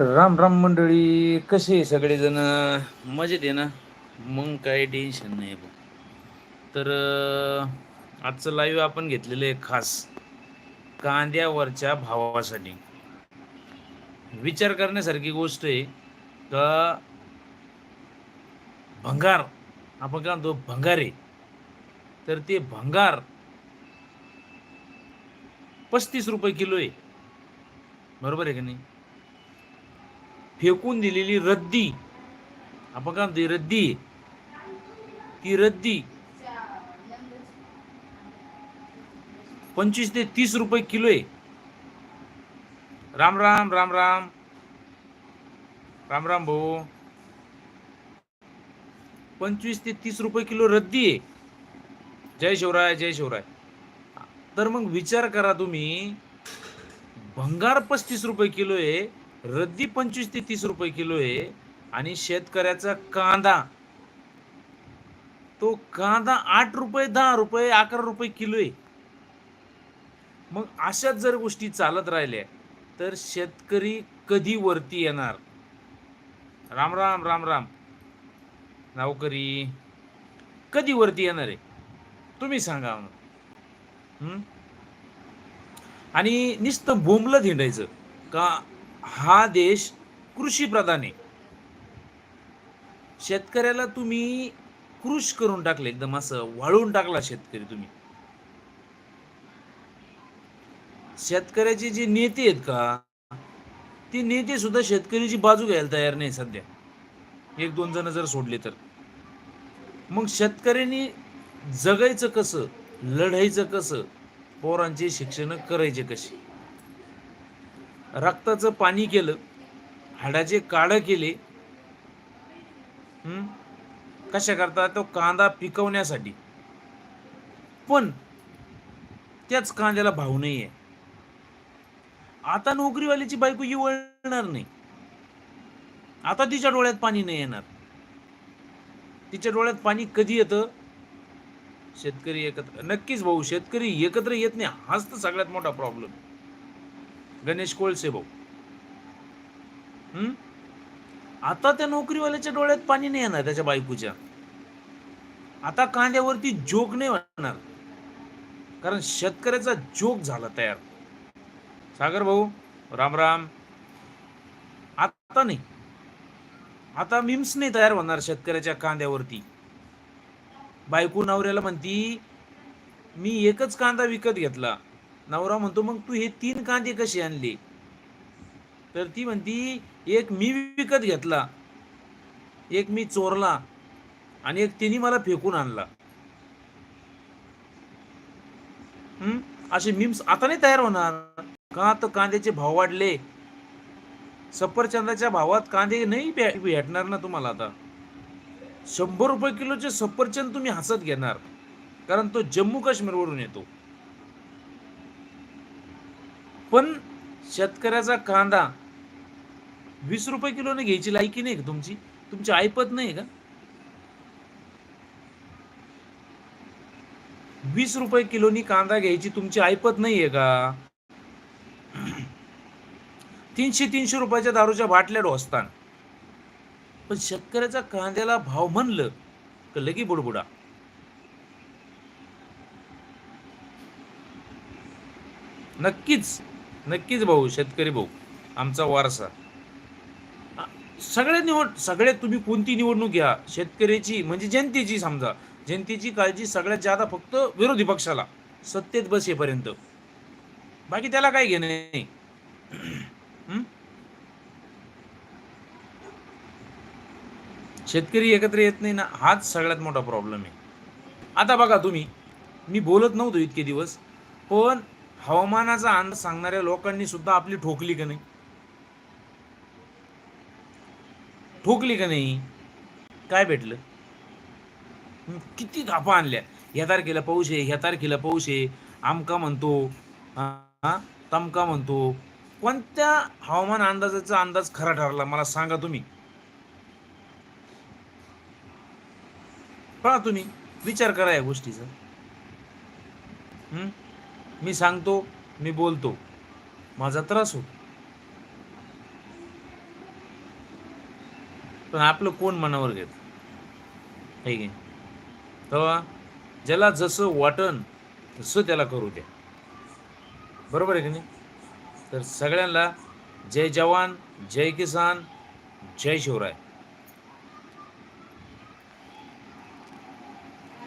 राम राम मंडळी कसे आहे सगळेजण? मजेत आहे ना? मग काही टेन्शन नाही बघ तर आजचं लाईव्ह आपण घेतलेलं आहे खास. कांद्यावरच्या भावासाठी. विचार करण्यासारखी गोष्ट आहे का? भंगार. आपण काय म्हणतो भंगार आहे. तर ते भंगार पस्तीस रुपये किलो आहे. बरोबर आहे का नाही? फेकून दिलेली रद्दी. आपण काय म्हणतो रद्दी. ती रद्दी. पंचवीस ते तीस रुपये किलो आहे. राम राम राम राम. राम राम भाऊ. पंचवीस ते तीस रुपये किलो रद्दी आहे. जय शिवराय जय शिवराय. तर मग विचार करा तुम्ही. भंगार पस्तीस रुपये किलो आहे. रद्दी पंचवीस ते तीस रुपये किलो आहे आणि शेतकऱ्याचा कांदा. तो कांदा आठ रुपये दहा रुपये अकरा रुपये किलो आहे. मग अशाच जर गोष्टी चालत राहिल्या तर शेतकरी कधी वरती येणार? राम राम राम राम. नावकरी कधी वरती येणार आहे? तुम्ही सांगा मग. आणि नुसतं बोंबलं हिंडायचं. का हा देश कृषी प्रधान आहे. शेतकऱ्याला तुम्ही कृष करून टाकले एकदम असं वाळून टाकला शेतकरी तुम्ही. शेतकऱ्याचे जे नेते आहेत का ते नेते सुद्धा शेतकऱ्याची बाजू घ्यायला तयार नाही सध्या. एक दोन जण जर सोडले तर. मग शेतकऱ्यांनी जगायचं कसं लढायचं कसं पोरांचे शिक्षण करायचे कसे रक्ताचं पाणी केलं हाडाचे काळं केले कशा करता? तो कांदा पिकवण्यासाठी. पण त्याच कांद्याला भाव नाही आहे आता नोकरीवाल्याची बायको वळणार नाही. आता तिच्या डोळ्यात पाणी नाही येणार. तिच्या डोळ्यात पाणी कधी येतं? शेतकरी एकत्र नक्कीच भाऊ शेतकरी एकत्र येत नाही. हाच तर सगळ्यात मोठा प्रॉब्लेम गणेश कोळसे भाऊ. हम्म? आता त्या नोकरीवाल्याच्या डोळ्यात पाणी नाही येणार त्याच्या बायकोच्या. आता कांद्यावरती जोग नाही होणार. कारण शेतकऱ्याचा जोग झाला तयार. सागर भाऊ राम राम. आता नाही. आता मिम्स नाही तयार होणार शेतकऱ्याच्या कांद्यावरती. बायको नवऱ्याला म्हणती मी एकच कांदा विकत घेतला. नवरा म्हणतो मग तू हे तीन कांदे कसे आणले? तर ती म्हणती एक मी विकत घेतला एक मी चोरला आणि एक तिने मला फेकून आणला. असे मिम्स आता नाही तयार होणार. का तर कांद्याचे भाव वाढले. सफरचंदाच्या भावात कांदे नाही भेटणार ना तुम्हाला आता. शंभर रुपये किलोचे सफरचंद तुम्ही हसत घेणार. कारण तो जम्मू काश्मीरवरून येतो. पण शेतकऱ्याचा कांदा वीस रुपये किलोने घ्यायची लायकी नाही का तुमची? तुमची ऐपत नाही का? वीस रुपये किलोनी कांदा घ्यायची तुमची ऐपत नाहीये का? तीनशे तीनशे रुपयाच्या दारूच्या बाटल्या डोसतान पण शेतकऱ्याचा कांद्याला भाव म्हणलं का लगी बुडबुडा? नक्कीच. नक्कीच भाऊ शेतकरी भाऊ आमचा वारसा. सगळ्या निवड सगळ्यात तुम्ही कोणती निवडणूक घ्या शेतकऱ्याची म्हणजे जनतेची समजा. जनतेची काळजी सगळ्यात जादा फक्त विरोधी पक्षाला. सत्तेत बसेपर्यंत. बाकी त्याला काय घेणं नाही शेतकरी एकत्र येत नाही ना हाच सगळ्यात मोठा प्रॉब्लेम आहे. आता बघा तुम्ही मी बोलत नव्हतो इतके दिवस पण हवामानाचा अंदाज सांगणाऱ्या लोकांनी सुद्धा आपली ठोकली का नाही? ठोकली का नाही? काय भेटलं? किती धापा आणल्या? ह्या तारखेला पाऊस आहे ह्या तारखेला पाऊस आहे. आमका म्हणतो तमका म्हणतो. कोणत्या हवामान अंदाजाचा अंदाज खरा ठरला? मला सांगा तुम्ही. पहा तुम्ही. विचार करा या गोष्टीचा. मी सांगतो मी बोलतो. माझा त्रास होतो. पण आपलं कोण मनावर घेत? आहे की तेव्हा ज्याला जसं वाटन तसं त्याला करू द्या. बरोबर आहे की नाही? तर सगळ्यांना जय जवान जय किसान जय शिवराय.